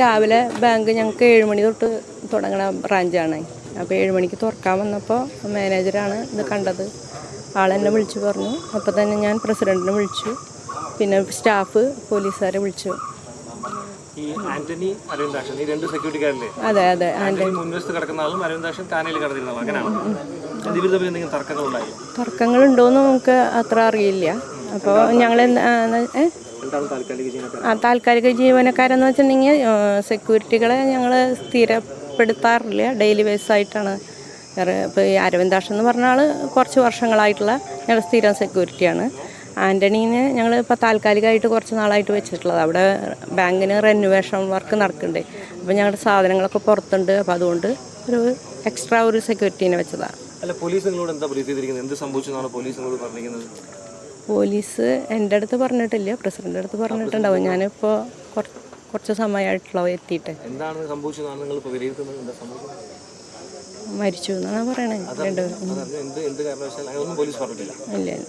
രാവിലെ ബാങ്ക് ഞങ്ങൾക്ക് ഏഴ് മണി തൊട്ട് തുടങ്ങണ ബ്രാഞ്ചാണ്. അപ്പോൾ ഏഴ് മണിക്ക് തുറക്കാൻ വന്നപ്പോൾ മാനേജറാണ് ഇത് കണ്ടത്. ആളെന്നെ വിളിച്ചു പറഞ്ഞു. അപ്പോൾ തന്നെ ഞാൻ പ്രസിഡന്റിനെ വിളിച്ചു. പിന്നെ സ്റ്റാഫ് പോലീസുകാരെ വിളിച്ചു. അതെ അതെ എന്തെങ്കിലും തർക്കങ്ങളുണ്ടായി? നമുക്ക് അത്ര അറിയില്ല. അപ്പോൾ ഞങ്ങൾ ആ താൽക്കാലിക ജീവനക്കാരെന്ന് വെച്ചിട്ടുണ്ടെങ്കിൽ സെക്യൂരിറ്റികളെ ഞങ്ങൾ സ്ഥിരപ്പെടുത്താറില്ല. ഡെയിലി ബേസ് ആയിട്ടാണ്. ഇപ്പോൾ ഈ അരവിന്ദാഷ് എന്ന് പറഞ്ഞ ആൾ കുറച്ച് വർഷങ്ങളായിട്ടുള്ള ഞങ്ങൾ സ്ഥിരം സെക്യൂരിറ്റിയാണ് ആന്റണീനെ ഞങ്ങൾ ഇപ്പോൾ താൽക്കാലികമായിട്ട് കുറച്ച് നാളായിട്ട് വെച്ചിട്ടുള്ളത്. അവിടെ ബാങ്കിന് റെനുവേഷൻ വർക്ക് നടക്കുന്നുണ്ട്. അപ്പോൾ ഞങ്ങളുടെ സാധനങ്ങളൊക്കെ പുറത്തുണ്ട്. അപ്പോൾ അതുകൊണ്ട് ഒരു എക്സ്ട്രാ ഒരു സെക്യൂരിറ്റീനെ വെച്ചതാണ് അല്ല പോലീസ് നിങ്ങളോട് എന്താ എന്ത് സംഭവിച്ചു എന്നാണ് പോലീസ് നിങ്ങളോട് പറഞ്ഞിരിക്കുന്നത്? പോലീസ് എന്റെ അടുത്ത് പറഞ്ഞിട്ടില്ല പ്രസിഡന്റെ അടുത്ത് പറഞ്ഞിട്ടുണ്ടാവും. ഞാനിപ്പോൾ കുറച്ച് സമയമായിട്ടുള്ളൂ എത്തിയിട്ട്. എന്താണ് നിങ്ങൾ വിലയിരുത്തുന്നത് മരിച്ചു എന്നാണ് പറയണേ തർക്കങ്ങളൊന്നുമില്ല അതറിഞ്ഞു എന്ത് എന്ത് അതൊന്നും പോലീസ് പറഞ്ഞിട്ടില്ല. ഇല്ല ഇല്ല.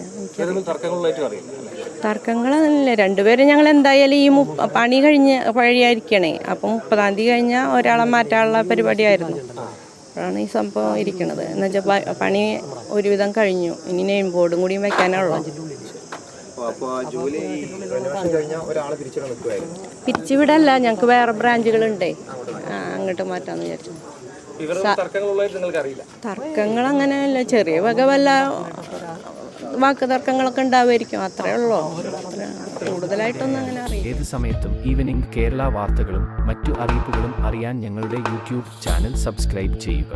തർക്കങ്ങളല്ല രണ്ടുപേരും ഞങ്ങൾ എന്തായാലും ഈ പണി കഴിഞ്ഞ് വഴിയായിരിക്കണേ. അപ്പം മുപ്പതാം തീയതി കഴിഞ്ഞാൽ ഒരാളെ മാറ്റാനുള്ള പരിപാടിയായിരുന്നു. അപ്പോഴാണ് ഈ സംഭവം ഇരിക്കുന്നത് എന്നുവെച്ചാൽ പണി ഒരുവിധം കഴിഞ്ഞു. ഇനി നെയിം ബോർഡും കൂടിയും വെക്കാനുള്ളൂ അപ്പോൾ ജോലി കഴിഞ്ഞാൽ ഒരാളെ പിരിച്ചിടാൻ നിൽക്കുമായിരുന്നു പിരിച്ചുവിടല്ല ഞങ്ങൾക്ക് വേറെ ബ്രാഞ്ചുകളുണ്ടേ. അങ്ങോട്ട് മാറ്റാന്ന് വിചാരിച്ചു. തർക്കങ്ങൾ അങ്ങനെ നിങ്ങൾക്ക് അറിയില്ല തർക്കങ്ങൾ അങ്ങനെയല്ല ചെറിയ വക വല്ല വാക്ക് തർക്കങ്ങളൊക്കെ ഉണ്ടാവുമായിരിക്കും അത്രേ ഉള്ളൂ. കൂടുതലായിട്ടൊന്നും അങ്ങനെ അറിയാം ഏത് സമയത്തും ഈവനിംഗ് കേരള വാർത്തകളും മറ്റു അറിയിപ്പുകളും അറിയാൻ ഞങ്ങളുടെ യൂട്യൂബ് ചാനൽ സബ്സ്ക്രൈബ് ചെയ്യുക.